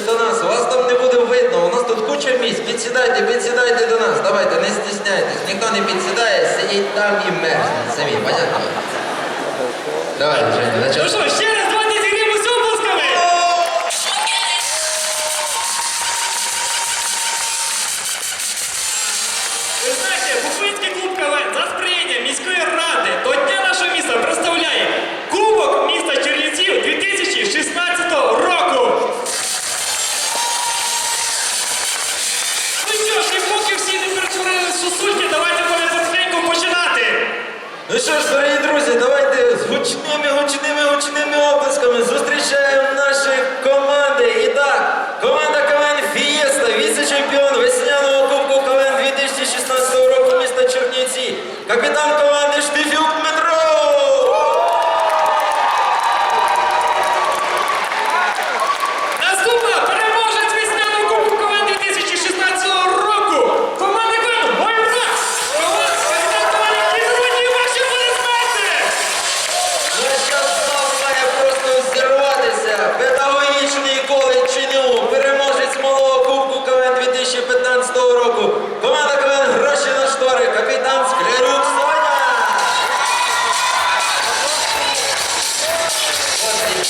ближче до нас, вас там не буде видно, у нас тут куча місць. Підсідайте, підсідайте до нас. Давайте, не стесняйтесь. ніхто не підсідає, сидіть там і мерзніть самі, понятно? Давай, Женя, начало. Ну що, ще раз давайте зігріємо з обласками! Ви знаєте, Буковинський клуб КВН за сприяння міської ради до дня нашого міста представляє Кубок сусульки, давайте будемо потихеньку починати. Ну що ж, дорогі друзі, давайте з гучними, гучними, гучними оплесками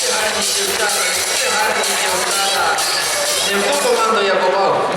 Ось які гарні дівчата, які гарні дівчата. Не в ту команду я попав.